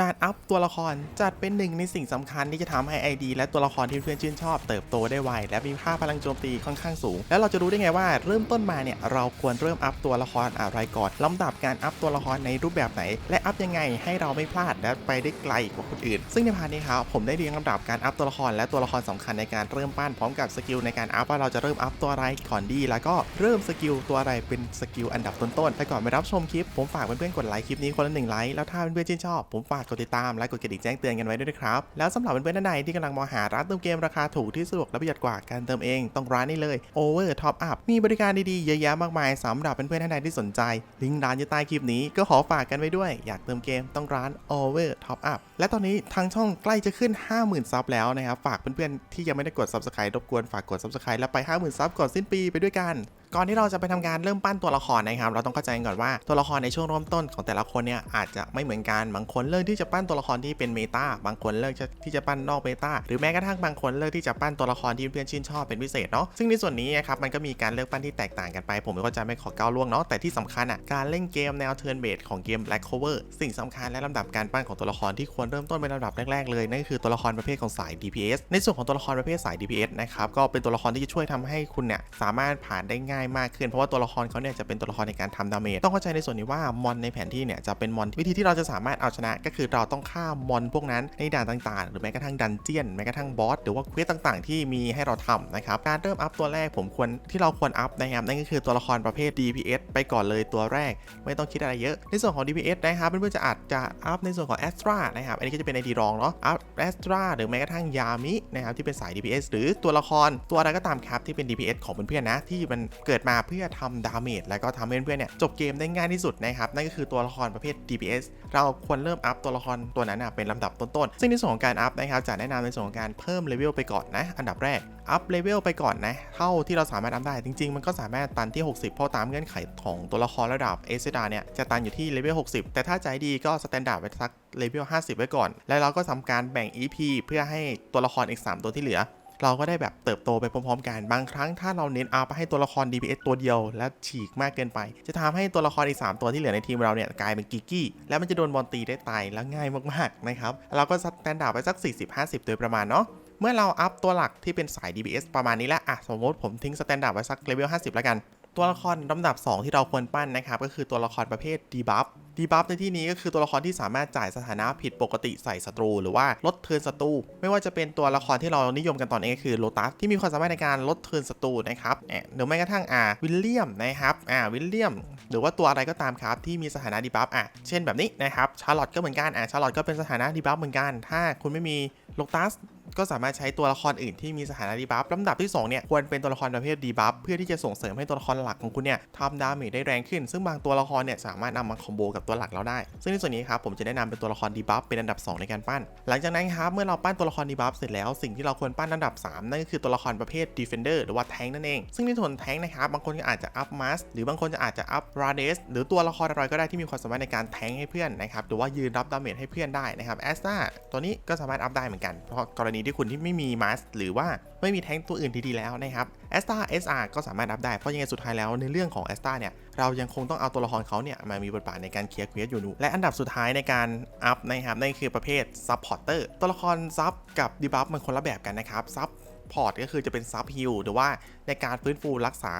การอัพตัวละครจัดเป็นหนึ่งในสิ่งสำคัญที่จะทำให้ ID และตัวละครที่เพื่อนชื่นชอบเติบโตได้ไวและมีค่าพลังโจมตีค่อนข้างสูง แล้วเราจะรู้ได้ไงว่าเริ่มต้นมาเนี่ยเราควรเริ่มอัพตัวละครอะไรก่อนลำดับการอัพตัวละครในรูปแบบไหน และอัพยังไงให้เราไม่พลาดและไปได้ไกลกว่าคนอื่น ซึ่งในพาร์ทนี้ครับผมได้เรียงลำดับการอัพตัวละครและตัวละครสำคัญในการเริ่มปั้นพร้อมกับสกิลในการอัพว่าเราจะเริ่มอัพตัวอะไรก่อนดี แล้วก็เริ่มสกิลตัวอะไรเป็นสกิลอันดับต้นๆแต่ก่อนไปรับชมคลิปผมฝากเพื่อนๆกดไลค์คลิปนี้คนละหนึ่งไลค์แล้วถ้าเพื่อนๆชื่นชอบผมฝากกดติดตามและกดกระดิ่งแจ้งเตือนกันไว้ด้วยนะครับ แล้วสำหรับเพื่อนๆท่านใดที่กำลังมองหาร้านเติมเกมราคาถูกที่สะดวกและประหยัดกว่าการเติมเองต้องร้านนี้เลย Over Top Up มีบริการดีๆเยอะแยะมากมายสำหรับเพื่อนๆท่านใดที่สนใจ ลิงก์ร้านอยู่ใต้คลิปนี้ก็ขอฝากกันไว้ด้วย อยากเติมเกมต้องร้าน Over Top Up และตอนนี้ทางช่องใกล้จะขึ้น 50,000ซับแล้วนะครับฝากเพื่อนๆที่ยังไม่ได้กด Subscribe รบกวนฝากกด Subscribe แล้วไป 50,000ซับก่อนสิ้นปีไปด้วยกัน ก่อนที่เราจะไปทำการเริ่มปั้นตัวละครนะครับ เราต้องเข้าใจก่อนว่าตัวละครในช่วงเริ่มต้นของแต่ละคนเนี่ยอาจจะไม่เหมือนกัน บางคนเลือกที่จะปั้นตัวละครที่เป็นเมตา บางคนเลือกที่จะปั้นนอกเมตา หรือแม้กระทั่งบางคนเลือกที่จะปั้นตัวละครที่เพื่อนชื่นชอบเป็นพิเศษเนาะ ซึ่งในส่วนนี้นะครับมันก็มีการเลือกปั้นที่แตกต่างกันไป ผมก็จะไม่ขอก้าวล่วงเนาะ แต่ที่สำคัญอะการเล่นเกมแนวเทิร์นเบสของเกม Black Cover สิ่งสำคัญและลำดับการปั้นของตัวละครที่ควรเริ่มต้นเป็นลำดับแรกๆเลยนั่นก็คือตัวละครประเภทของสาย DPS ในส่วนของตัวละครประเภทสาย DPS นะครับก็เป็นตัวละครที่จะช่วยทำให้คุณเนี่ยสามารถผ่านได้ง่ายมากขึ้น เพราะว่าตัวละครเขาเนี่ยจะเป็นตัวละครในการทำดาเมจต้องเข้าใจในส่วนนี้ว่ามอนในแผนที่เนี่ยจะเป็นมอนวิธีที่เราจะสามารถเอาชนะ ก็คือเราต้องฆ่ามอนพวกนั้นในด่านต่างๆ หรือแม้กระทั่งดันเจียนแม้กระทั่งบอสหรือว่าเควสต่างๆ ที่มีให้เราทำนะครับการเริ่มอัพตัวแรกผมควรที่เราควรอัพนะครับนั่นก็คือตัวละครประเภท DPS ไปก่อนเลยตัวแรก ไม่ต้องคิดอะไรเยอะ ในส่วนของ DPS นะครับเพื่อนๆจะอาจจะอัพในส่วนของ Astra นะครับอันนี้ก็จะเป็น ID รองเนาะอัพ Astra หรือแม้กระทั่งยามินะครับที่เป็นสาย DPS หรือตัวละครตัวอะไรก็ตามครับที่เป็น DPS ของเพื่อนๆนะที่มันเกิดมาเพื่อทำดาเมจแล้วก็ทำให้เพื่อนๆเนี่ยจบเกมได้ง่ายที่สุดนะครับนั่นก็คือตัวละครประเภท DPS เราควรเริ่มอัพตัวละครตัวนั้นเป็นลำดับต้นๆซึ่งในส่วนของการอัพนะครับจะแนะนำในส่วนของการเพิ่มเลเวลไปก่อนนะอันดับแรกอัพเลเวลไปก่อนนะเท่าที่เราสามารถอัพได้จริง ๆ มันก็สามารถตันที่ 60 เพราะตามเงื่อนไขของตัวละครระดับเอเซดาเนี่ยจะตันอยู่ที่เลเวล 60 แต่ถ้าใจดีก็สแตนดาร์ดไว้สักเลเวล 50 ไว้ก่อน แล้วเราก็ทำการแบ่ง EP เพื่อให้ตัวละครอีก 3 ตัวที่เหลือ เราก็ได้แบบเติบโตไปพร้อมๆกัน บางครั้งถ้าเราเน้นอัพให้ตัวละคร DPS ตัวเดียว และฉีกมากเกินไป จะทำให้ตัวละครอีก 3 ตัวที่เหลือในทีมเราเนี่ยกลายเป็นกิกกี้ แล้วมันจะโดนบอลตีได้ตายแล้วง่ายมากๆนะครับ เราก็สแตนดาร์ดไปสัก 40-50 โดยประมาณเนาะเมื่อเราอัพตัวหลักที่เป็นสาย DPS ประมาณนี้แล้วอะสมมติผมทิ้งสแตนดาร์ดไว้สักเลเวล50 แล้วกัน ตัวละครลำดับ 2 ที่เราควรปั้นนะครับ ก็คือตัวละครประเภท debuff debuff ในที่นี้ก็คือตัวละครที่สามารถจ่ายสถานะผิดปกติใส่ศัตรู หรือว่าลดเทินศัตรู ไม่ว่าจะเป็นตัวละครที่เรานิยมกันตอนนี้ก็คือโลตัสที่มีความสามารถในการลดเทินศัตรูนะครับเอ่อหรือแม้กระทั่งอ่าวิลเลียมนะครับอ่าวิลเลียม หรือว่าตัวอะไรก็ตามครับที่มีสถานะดีบัฟอะเช่นแบบนี้นะครับชาร์ลอตก็เหมือนกันอะชาร์ลอตก็เป็นสถานะดีบัฟเหมือนกัน ถ้าคุณไม่มีโลตัส ก็สามารถใช้ตัวละครอื่นที่มีสถานะดีบัฟลำดับที่2เนี่ยควรเป็นตัวละครประเภทดีบัฟเพื่อที่จะส่งเสริมให้ตัวละครหลักของคุณเนี่ยทำดาเมจได้แรงขึ้น ซึ่งบางตัวละครเนี่ยสามารถนำมาคอมโบกับตัวหลักเราได้ ซึ่งในส่วนนี้ครับผมจะแนะนำเป็นตัวละครดีบัฟเป็นอันดับ 2 ในการปั้น หลังจากนั้นครับเมื่อเราปั้นตัวละครดีบัฟเสร็จแล้วสิ่งที่เราควรปั้นอันดับ 3 นั่นก็คือตัวละครประเภท Defender หรือว่าแทงนั่นเอง ซึ่งในส่วนแทงนะครับบางคนก็อาจจะอัพมัสหรือบางคนจะอาจจะอัพราเดสหรือตัวละครอะไรก็ได้ที่มีความสามารถในการแทงให้เพื่อนนะครับหรือว่ายืนรับดาเมจให้เพื่อนได้นะครับแอสตาตัวนี้ก็สามารถอัพได้เหมือนกันเพราะกรณที่คุณที่ไม่มีมัสหรือว่าไม่มีแท้งตัวอื่นที่ดีแล้วนะครับแอสตา SR ก็สามารถอัพได้ เพราะยังไงสุดท้ายแล้วในเรื่องของแอสตาเนี่ยเรายังคงต้องเอาตัวละครเขาเนี่ยมามีบทบาทในการเคลียร์เควสอยู่นูและอันดับสุดท้ายในการอัพนะครับนั่นคือประเภทซับพอร์เตอร์ตัวละครซับกับดีบัฟมันคนละแบบกันนะครับซับพอร์ตก็คือจะเป็นซับฮิลหรือว่าในการฟื้นฟูรักษา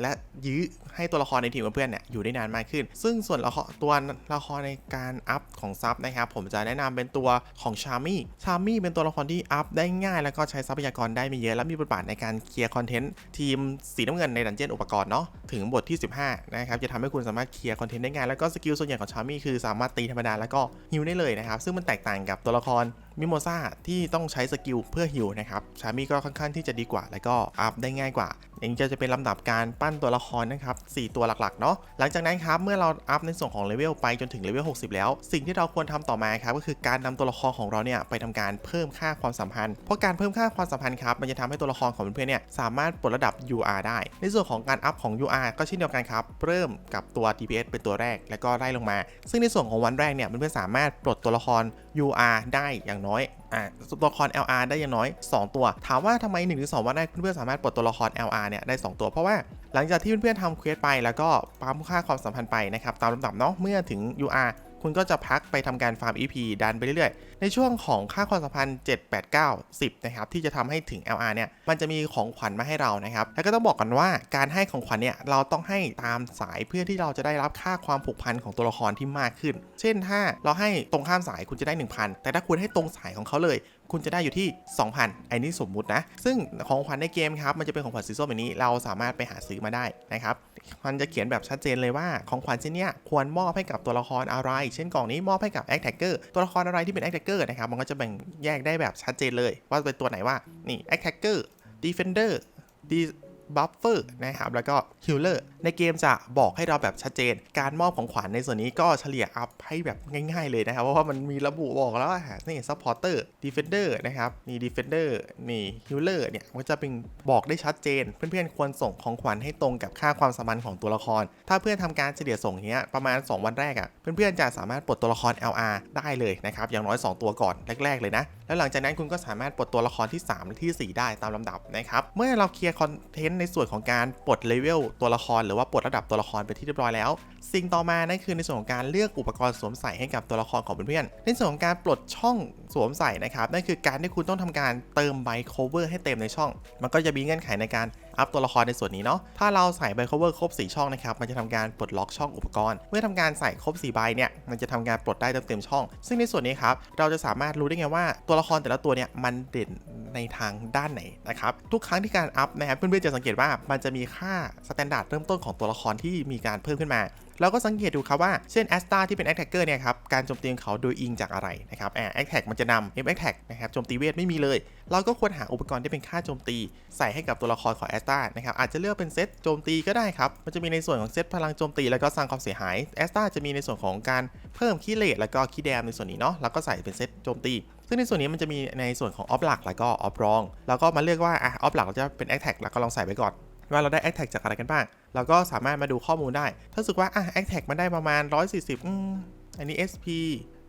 และยื้อให้ตัวละครในทีมกับเพื่อนเนี่ยอยู่ได้นานมากขึ้น ซึ่งส่วนละครตัวละครในการอัพของซับนะครับผมจะแนะนำเป็นตัวของชาร์มี่ชาร์มี่เป็นตัวละครที่อัพได้ง่ายแล้วก็ใช้ทรัพยากรได้ไม่เยอะและมีบทบาทในการเคลียร์คอนเทนต์ทีมสีน้ำเงินในดันเจี้ยนอุปกรณ์เนาะถึงบทที่ 15นะครับจะทำให้คุณสามารถเคลียร์คอนเทนต์ได้ง่ายแล้วก็สกิลส่วนใหญ่ของชาร์มี่คือสามารถตีธรรมดาแล้วก็ฮิวได้เลยนะครับซึ่งมันแตกต่างกับตัวละคร มิโมซาที่ต้องใช้สกิลเพื่อฮิวนะครับชามี่ก็ค่อนข้างที่จะดีกว่า และก็อัพได้ง่ายกว่าอย่างนี้จะเป็นลำดับการปั้นตัวละครนะครับ 4 ตัวหลักๆ เนาะ หลังจากนั้นครับ เมื่อเราอัพในส่วนของเลเวลไปจนถึงเลเวล 60 แล้ว สิ่งที่เราควรทำต่อมาครับ ก็คือการนำตัวละครของเราเนี่ยไปทำการเพิ่มค่าความสัมพันธ์ เพราะการเพิ่มค่าความสัมพันธ์ครับ มันจะทำให้ตัวละครของเพื่อนๆเนี่ยสามารถปลดระดับ UR ได้ ในส่วนของการอัพของ UR ก็เช่นเดียวกันครับ เริ่มกับตัว DPS เป็นตัวแรก แล้วก็ไล่ลงมา ซึ่งในส่วนของวันแรกเนี่ยเพื่อนๆสามารถปลดตัวละคร UR ได้อย่างน้อยอ่าตัวละคร LR ได้อย่างน้อย 2 ตัว ถามว่าทำไม1หรือสวันแรกเพื่อนๆสามารถปลดตัวละคร LR เนี่ยได้ 2 ตัว เพราะว่าหลังจากที่เพื่อนๆทำเควสไปแล้วก็ปั๊มค่าความสัมพันธ์ไปนะครับตามลำดับเนาะเมื่อถึง UR คุณก็จะพักไปทำการฟาร์ม EP ดันไปเรื่อยๆ ในช่วงของค่าความสัมพันธ์ 7 8 9 10 นะครับ ที่จะทำให้ถึง LR เนี่ย มันจะมีของขวัญมาให้เรานะครับ แล้วก็ต้องบอกกันว่าการให้ของขวัญเนี่ย เราต้องให้ตามสายเพื่อที่เราจะได้รับค่าความผูกพันของตัวละครที่มากขึ้น เช่นถ้าเราให้ตรงข้ามสายคุณจะได้ 1,000 แต่ถ้าคุณให้ตรงสายของเขาเลย คุณจะได้อยู่ที่ 2,000 อันนี้สมมุตินะ ซึ่งของขวัญในเกมครับ มันจะเป็นของขวัญสีส้มแบบนี้ เราสามารถไปหาซื้อมาได้นะครับ มันจะเขียนแบบชัดเจนเลยว่าของขวัญชิ้นเนี้ยควรมอบให้กับตัวละครอะไร เช่นกล่องนี้มอบให้กับ a c t a c k e r ตัวละครอะไรที่เป็นแอคแท็กเกอร์นะครับ มันก็จะแบ่งแยกได้แบบชัดเจนเลย ว่าเป็นตัวไหนว่า นี่แอคแท็กเกอร์ดีเฟนเดอร์ดี บัฟเฟอร์นะครับแล้วก็ Healer ในเกมจะบอกให้เราแบบชัดเจน การมอบของขวัญในส่วนนี้ก็เฉลี่ยอัพให้แบบง่ายๆเลยนะครับ เพราะว่ามันมีระบุบอกแล้วว่านี่ Supporter Defender นะครับนี่ Defender นี่ Healer เนี่ยมันจะเป็นบอกได้ชัดเจน เพื่อนๆควรส่งของขวัญให้ตรงกับค่าความสัมพันธ์ของตัวละคร ถ้าเพื่อนทำการเฉลี่ยส่งเงี้ยประมาณ 2 วันแรกอะ่ะเพื่อนๆจะสามารถปลดตัวละคร LR ได้เลยนะครับอย่างน้อย 2 ตัวก่อนแรกๆเลยนะ แล้วหลังจากนั้นคุณก็สามารถปลดตัวละครที่3และที่ 4 ได้ตามลำดับนะครับ เมื่อเราเคลียร์คอนเทนต์ในส่วนของการปลดเลเวลตัวละครหรือว่าปลดระดับตัวละครไปที่เรียบร้อยแล้ว สิ่งต่อมานั่นคือในส่วนของการเลือกอุปกรณ์สวมใส่ให้กับตัวละครของเพื่อนๆ ในส่วนของการปลดช่องสวมใส่นะครับนั่นคือการที่คุณต้องทำการเติมใบ cover ให้เต็มในช่อง มันก็จะมีเงื่อนไขในการ อัพตัวละครในส่วนนี้เนาะถ้าเราใส่ใบ cover ครบ 4 ช่องนะครับมันจะทำการปลดล็อกช่องอุปกรณ์ เมื่อทำการใส่ครบ4ใบเนี่ยมันจะทำการปลดได้เต็มๆช่อง ซึ่งในส่วนนี้ครับเราจะสามารถรู้ได้ไงว่าตัวละครแต่ละตัวเนี่ยมันเด่นในทางด้านไหนนะครับทุกครั้งที่การอัพนะครับเพื่อนๆจะสังเกตว่ามันจะมีค่าสแตนดาร์ดเริ่มต้นของตัวละครที่มีการเพิ่มขึ้นมา เราก็สังเกตดูครับว่าเช่นแอสตาที่เป็นแอคแท็กเกอร์เนี่ยครับการโจมตีของเขาโดยอิงจากอะไรนะครับแอคแท็กมันจะนำเอ็มแอคแท็กนะครับโจมตีเวทไม่มีเลย เราก็ควรหาอุปกรณ์ที่เป็นค่าโจมตี ใส่ให้กับตัวละครของแอสตานะครับอาจจะเลือกเป็นเซตโจมตีก็ได้ครับมันจะมีในส่วนของเซตพลังโจมตีแล้วก็สร้างความเสียหายแอสตาจะมีในส่วนของการเพิ่มคีเลตแล้วก็คีแดมในส่วนนี้เนาะแล้วก็ใส่เป็นเซตโจมตีซึ่งในส่วนนี้มันจะมีในส่วนของออฟหลักแล้วก็ออฟรอง แล้วก็มาเลือกว่าอะออฟหลักเราจะเป็นแอคแท็กแล้วก็ลองใส่ไปก่อน ว่าเราได้ a อ t แทกจากอะไรกันบ้าง เราก็สามารถมาดูข้อมูลได้ ถ้ารู้สึกว่าอะ a อ t แทกมันได้ประมาณ 140อืมอันนี้ SP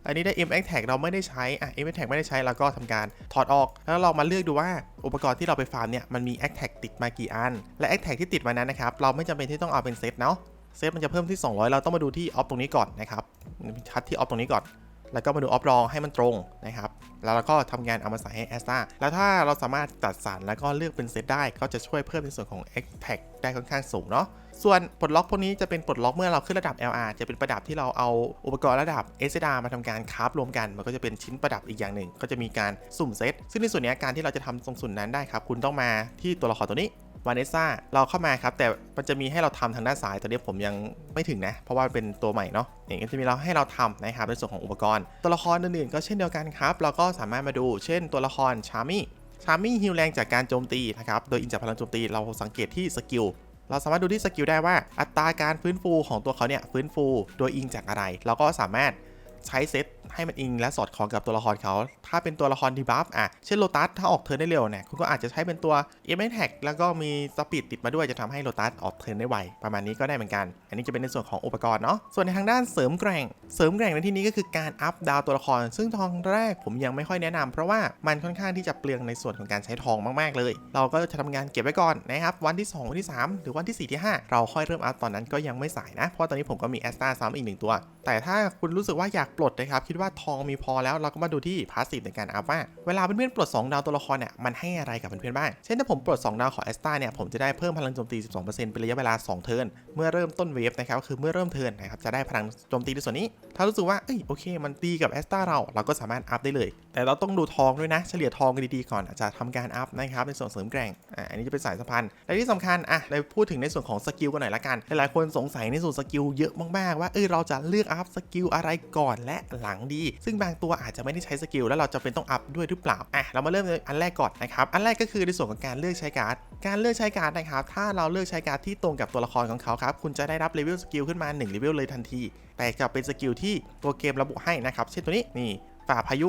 อันนี้ได้ M a c t a g เราไม่ได้ใช้ อะ M a c t a g ไม่ได้ใช้ เราก็ทำการถอดออก แล้วเรามาเลือกดูว่าอุปกรณ์ที่เราไปฟาร์มเนี่ย มันมี a c t a g ติดมากี่อัน และ a c t a g ที่ติดมานั้นนะครับ เราไม่จำเป็นที่ต้องเอาเป็นเซตเนาะ เซตมันจะเพิ่มที่ 200 เราต้องมาดูที่ออฟตรงนี้ก่อนนะครับชัดที่ออฟตรงนี้ก่อน แล้วก็มาดูออฟรองให้มันตรงนะครับ แล้วเราก็ทำงานเอามาใส่ให้แอสตาแล้วถ้าเราสามารถจัดสรรแล้วก็เลือกเป็นเซตได้ก็จะช่วยเพิ่มในส่วนของ X p a c ได้ค่อนข้างสูงเนาะส่วนปลดล็อกพวกนี้จะเป็นปลดล็อกเมื่อเราขึ้นระดับ LR จะเป็นประดับที่เราเอาอุปกรณ์ระดับ SDR มาทำการคราฟรวมกัน มันก็จะเป็นชิ้นประดับอีกอย่างหนึ่ง ก็จะมีการสุ่มเซตซึ่งในส่วนนี้การที่เราจะทำตรงส่วนนั้นได้ครับคุณต้องมาที่ตัวละครตัวนี้ วานิซ่าเราเข้ามาครับ แต่มันจะมีให้เราทำทางด้านซ้ายตอนนี้ผมยังไม่ถึงนะ เพราะว่าเป็นตัวใหม่เนาะอย่างนี้จะมีเราให้เราทำนะครับในส่วนของอุปกรณ์ ตัวละครอื่นๆก็เช่นเดียวกันครับ เราก็สามารถมาดู เช่น ตัวละครชามี่ชามี่ฮิลแรงจากการโจมตีนะครับโดยอิงจากพลังโจมตีเราสังเกตที่สกิลเราสามารถดูที่สกิลได้ว่าอัตราการฟื้นฟูของตัวเขาเนี่ยฟื้นฟู โดยอิงจากอะไร เราก็สามารถ ใช้เซตให้มันอิงและสอดคล้องกับตัวละครเขา ถ้าเป็นตัวละครดีบัฟอะ เช่นโลตัสถ้าออกเทิร์นได้เร็วเนี่ย คุณก็อาจจะใช้เป็นตัวเอเมนแท็กแล้วก็มีสปีดติดมาด้วยจะทำให้โลตัสออกเทิร์นได้ไว ประมาณนี้ก็ได้เหมือนกัน อันนี้จะเป็นในส่วนของอุปกรณ์เนาะ ส่วนในทางด้านเสริมแกร่ง เสริมแกร่งในที่นี้ก็คือการอัพดาวตัวละคร ซึ่งทองแรกผมยังไม่ค่อยแนะนำเพราะว่ามันค่อนข้างที่จะเปลืองในส่วนของการใช้ทองมากๆเลย เราก็จะทำงานเก็บไว้ก่อนนะครับ วันที่ 2 วันที่ 3 หรือวันที่ 4 ที่ 5 เราค่อยเริ่มอัพตอนนั้นก็ยังไม่สายนะ เพราะตอนนี้ผมก็มีแอสตาซ้ำอีกหนึ่งตัว แต่ถ้าคุณรู้สึกว่าอยากปลดนะครับคิดว่าทองมีพอแล้วเราก็มาดูที่พาสซีฟในการอัพว่าเวลาเพื่อนๆปลด 2 ดาวตัวละครเนี่ยมันให้อะไรกับเพื่อนๆบ้าง เช่นถ้าผมปลด 2 ดาวของแอสตาเนี่ยผมจะได้เพิ่มพลังโจมตี 12%เป็นระยะเวลา 2 เทิร์นเมื่อเริ่มต้นเวฟนะครับก็คือเมื่อเริ่มเทิร์นนะครับจะได้พลังโจมตีในส่วนนี้ ถ้ารู้สึกว่าเอ้ยโอเค มันดีกับแอสตาเราเราก็สามารถอัพได้เลย แต่เราต้องดูทองด้วยนะ เฉลี่ยทองกันดีๆก่อนอาจจะทำการอัพนะครับในส่วนเสริมแกร่งอ่าอันนี้จะเป็นสายสัมพันธ์และที่สำคัญอะเราพูดถึงในส่วนของสกิลกันหน่อยละกันหลายๆคนสงสัยในส่วนสกิลเยอะมากๆว่าเออเราจะเลือกอัพสกิลอะไรก่อนและหลังดี ซึ่งบางตัวอาจจะไม่ได้ใช้สกิลแล้วเราจะเป็นต้องอัพด้วยหรือเปล่าอะเรามาเริ่มอันแรกก่อนนะครับอันแรกก็คือในส่วนของการเลือกใช้การ์ดการเลือกใช้การ์ดนะครับถ้าเราเลือกใช้การ์ดที่ตรงกับตัวละครของเขาครับคุณจะได้รับเลเวลสกิลขึ้นมา1เลเวลเลยทันที แต่จะเป็นสกิลที่ตัวเกมระบุให้นะครับเช่นตัวนี้นี่ฝ่าพายุ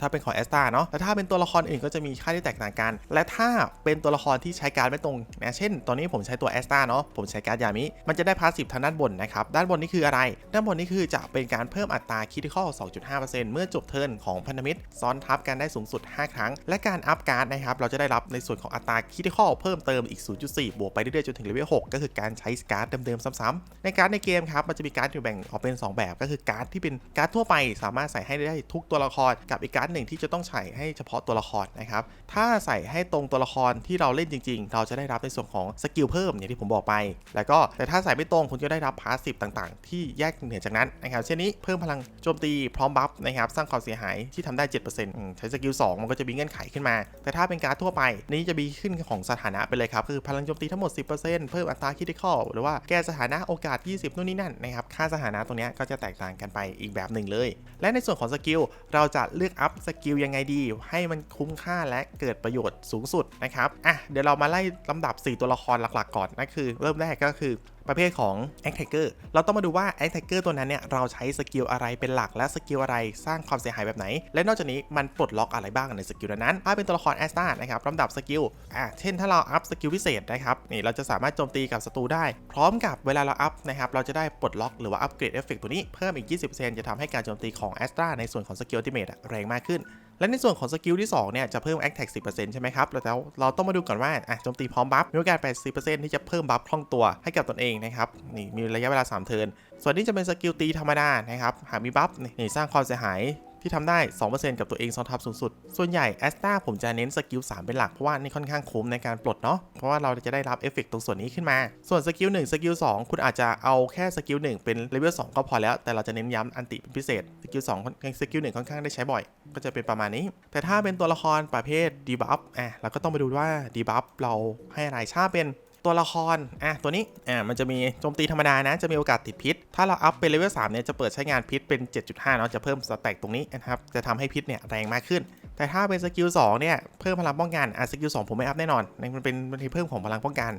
ถ้าเป็นของแอสตาเนาะแต่ถ้าเป็นตัวละครอื่นก็จะมีค่าที่แตกต่างกัน และถ้าเป็นตัวละครที่ใช้การไม่ตรงนะเช่น ตอนนี้ผมใช้ตัวแอสตาเนาะผมใช้การยามิ มันจะได้พาสซีฟทางด้านบนนะครับ ด้านบนนี่คืออะไร ด้านบนนี่คือจะเป็นการเพิ่มอัตราคิดข้อ2.5%เมื่อจบเทิร์นของพันธมิตร ซ้อนทับกันได้สูงสุด 5 ครั้ง และการอัพการ์ดนะครับเราจะได้รับในส่วนของอัตราคิดข้อเพิ่มเติมอีก 0.4 บวกไปเรื่อยๆจนถึงเลเวล6ก็คือการใช้การ์ดเดิมๆซ้ำๆในการ์ดในเกมครับมันจะมีการ์ดอยู่แบ่งออกเป็น 2 แบบ ก็คือการ์ดที่เป็นการ์ดทั่วไปสามารถใส่ให้ได้ทุกตัวละครกับอีกการ์ดหนึ่งที่จะต้องใส่ให้เฉพาะตัวละครนะครับ ถ้าใส่ให้ตรงตัวละครที่เราเล่นจริง ๆ เราจะได้รับในส่วนของสกิลเพิ่มอย่างที่ผมบอกไป แล้วก็แต่ถ้าใส่ไม่ตรงคุณจะได้รับพาสซีฟต่างๆ ที่แยกเหนือจากนั้นนะครับ เช่นนี้เพิ่มพลังโจมตีพร้อมบัฟนะครับสร้างความเสียหายที่ทำได้ 7%ใช้สกิล2มันก็จะมีเงื่อนไขขึ้นมา แต่ถ้าเป็นการ์ดทั่วไป นี้จะมีขึ้นของสถานะไปเลยครับคือพลังโจมตีทั้งหมด 10%เพิ่มอัตราคิดข้อหรือว่าแก้สถานะโอกาส 20นู่นนี่นั่นนะครับค่าสถานะตรงนี้ก็จะแตกต่างกันไปอีกแบบหนึ่งเลย และในส่วนของสกิลเราจะเลือกอัพสกิลยังไงดี ให้มันคุ้มค่าและเกิดประโยชน์สูงสุดนะครับอะเดี๋ยวเรามาไล่ลำดับ 4 ตัวละครหลักๆ ก่อนนั่นคือ เริ่มแรกก็คือ ประเภทของ a c t a c k e r เราต้องมาดูว่า a c t a c k e r ตัวนั้นเนี่ยเราใช้สกิลอะไรเป็นหลักและสกิลอะไรสร้างความเสียหายแบบไหน และนอกจากนี้มันปลดล็อกอะไรบ้างในสกิลนั้นถ้าเป็นตัวละครแอสตานะครับลำดับสกิลอะเช่นถ้าเราอัพสกิลพิเศษนะครับนี่เราจะสามารถโจมตีกับศัตรูได้ พร้อมกับเวลาเราอัพนะครับเราจะได้ปลดล็อกหรือว่าอัปเกรดเอฟเฟกตัวนี้เพิ่มอีก 20%จะทำให้การโจมตีของแอสตาในส่วนของสกิลติเมตแรงมากขึ้น และในส่วนของสกิลที่2เนี่ยจะเพิ่ม Attack 10%ใช่ไหมครับแล้วเราต้องมาดูก่อนว่าอะโจมตีพร้อมบัฟมีโอกาส 80%ที่จะเพิ่มบัฟคล่องตัวให้กับตนเองนะครับนี่มีระยะเวลา 3 เทิร์นส่วนนี้จะเป็นสกิลตีธรรมดานะครับหากมีบัฟนี่นี่สร้างความเสียหาย ที่ทำได้ 2%กับตัวเองซ้อนทับสูงสุด ส่วนใหญ่แอสตาผมจะเน้นสกิล3เป็นหลัก เพราะว่านี่ค่อนข้างคุ้มในการปลดเนาะ เพราะว่าเราจะได้รับเอฟเฟกตรงส่วนนี้ขึ้นมา ส่วนสกิล1สกิล2คุณอาจจะเอาแค่สกิล1เป็นเลเวล2ก็พอแล้ว แต่เราจะเน้นย้ำอันติเป็นพิเศษ สกิล2สกิล1ค่อนข้างได้ใช้บ่อย ก็จะเป็นประมาณนี้ แต่ถ้าเป็นตัวละครประเภทดีบัฟอะเราก็ต้องไปดูว่าดีบัฟเราให้อะไรถ้าเป็น ตัวละครอะตัวนี้อะมันจะมีโจมตีธรรมดานะ จะมีโอกาสติดพิษ ถ้าเราอัพเป็นเลเวล3เนี่ยจะเปิดใช้งานพิษเป็น 7.5เนาะจะเพิ่มสแต็กตรงนี้นะครับจะทำให้พิษเนี่ยแรงมากขึ้น แต่ถ้าเป็นสกิล2เนี่ยเพิ่มพลังป้องกันอะสกิล2ผมไม่อัพแน่นอนมันเป็นมันเพิ่มของพลังป้องกัน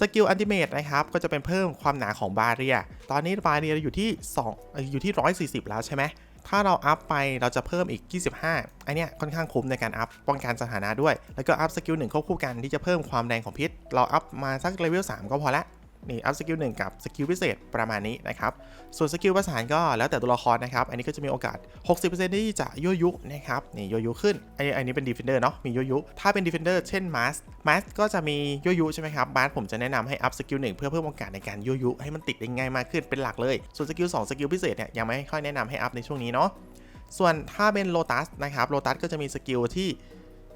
สกิลอันติเมตนะครับ ก็จะเป็นเพิ่มความหนาของบาเรีย ตอนนี้บาเรียอยู่ที่2เอ่ออยู่ที่ 140 แล้วใช่ไหม ถ้าเราอัพไปเราจะเพิ่มอีก 25ไอเนี้ยค่อนข้างคุ้มในการอัพป้องกันสถานะด้วย แล้วก็อัพสกิลหนึ่งควบคู่กันที่จะเพิ่มความแรงของพิษ เราอัพมาสักเลเวล3ก็พอละ นี่อัพสกิลหนึ่งกับสกิลพิเศษประมาณนี้นะครับ ส่วนสกิลประสานก็แล้วแต่ตัวละครนะครับ อันนี้ก็จะมีโอกาส 60%ที่จะยั่วยุนะครับ นี่ยั่วยุขึ้น อันนี้อันนี้เป็น Defender เนาะ มียั่วยุ ถ้าเป็น Defender เช่น Mask Mask ก็จะมียั่วยุใช่ไหมครับ Mask ผมจะแนะนำให้อัพสกิลหนึ่งเพื่อเพิ่มโอกาสในการยั่วยุให้มันติดได้ง่ายมากขึ้นเป็นหลักเลย ส่วนสกิล2สกิลพิเศษเนี่ยยังไม่ค่อยแนะนำให้อัพในช่วงนี้เนาะส่วนถ้าเป็นโลตัสนะครับโลตัสก็จะมีสกิลที่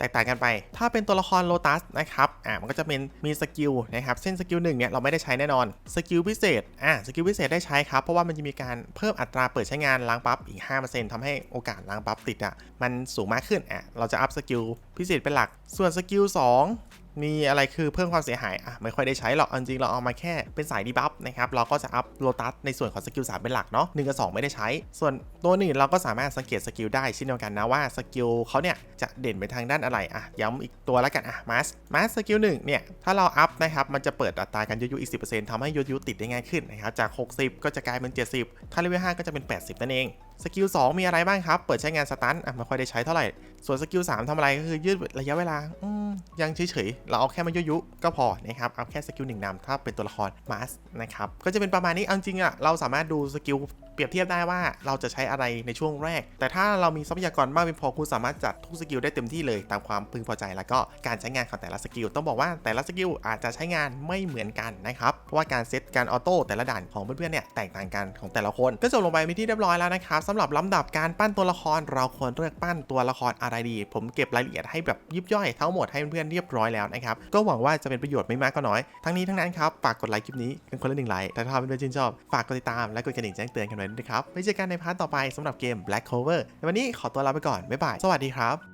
แตกต่างกันไป ถ้าเป็นตัวละครโลตัสนะครับอ่ามันก็จะเป็นมีสกิลนะครับเช่นสกิลหนึ่งเนี่ยเราไม่ได้ใช้แน่นอนสกิลพิเศษอ่าสกิลพิเศษได้ใช้ครับเพราะว่ามันจะมีการเพิ่มอัตราเปิดใช้งานล้างปั๊บอีก 5%ทำให้โอกาสล้างปั๊บติดอะมันสูงมากขึ้นอะเราจะอัพสกิลพิเศษเป็นหลัก ส่วนสกิล2 มีอะไรคือเพิ่มความเสียหายอะไม่ค่อยได้ใช้หรอกจริงเราเอามาแค่เป็นสายดีบัฟนะครับเราก็จะอัพโลตัสในส่วนของสกิล3เป็นหลักเนาะ1กับ 2 ไม่ได้ใช้ ส่วนตัวอื่นเราก็สามารถสังเกตสกิลได้เช่นเดียวกันนะว่าสกิลเขาเนี่ยจะเด่นไปทางด้านอะไรอะย้ำอีกตัวแล้วกันอะมาสมาสสกิลหนึ่งเนี่ยถ้าเราอัพนะครับมันจะเปิดอัตราการยุยุอีก10%ทำให้ยุยุติดได้ง่ายขึ้นนะครับจาก 60 ก็จะกลายเป็น 70 ถ้าเลเวล5ก็จะเป็น 80 นั่นเอง สกิล2มีอะไรบ้างครับ เปิดใช้งานสตันอะไม่ค่อยได้ใช้เท่าไหร่ ส่วนสกิล3ทำอะไรก็คือยืดระยะเวลาอืมยังเฉยๆ เราเอาแค่มายุยุก็พอนะครับเอาแค่สกิลหนึ่งนำถ้าเป็นตัวละครมาสนะครับก็จะเป็นประมาณนี้เอาจริงอะเราสามารถดูสกิล รียบเทียบได้ว่าเราจะใช้อะไรในช่วงแรก แต่ถ้าเรามีทรัพยากรมากเพียงพอคุณสามารถจัดทุกสกิลได้เต็มที่เลยตามความพึงพอใจ แล้วก็การใช้งานของแต่ละสกิลต้องบอกว่าแต่ละสกิลอาจจะใช้งานไม่เหมือนกันนะครับเพราะว่าการเซตการออโต้แต่ละด่านของเพื่อนๆเนี่ยแตกต่างกันของแต่ละคน ก็จบลงไปมีที่เรียบร้อยแล้วนะครับสำหรับลำดับการปั้นตัวละครเราควรเลือกปั้นตัวละครอะไรดี ผมเก็บรายละเอียดให้แบบยิบย่อยทั้งหมดให้เพื่อนๆเรียบร้อยแล้วนะครับก็หวังว่าจะเป็นประโยชน์ไม่มากก็น้อย ทั้งนี้ทั้งนั้นครับฝากกดไลค์คลิปนี้เป็นคนละหนึ่งไลค์แต่ถ้าเพื่อนๆชื่นชอบฝากกดติดตามและกดกระดิ่งแจ้งเตือนกันไว้นะครับไว้เจอกันในพาร์ทต่อไปสำหรับเกม Black Clover ในวันนี้ขอตัวลาไปก่อนบ๊ายบายสวัสดีครับ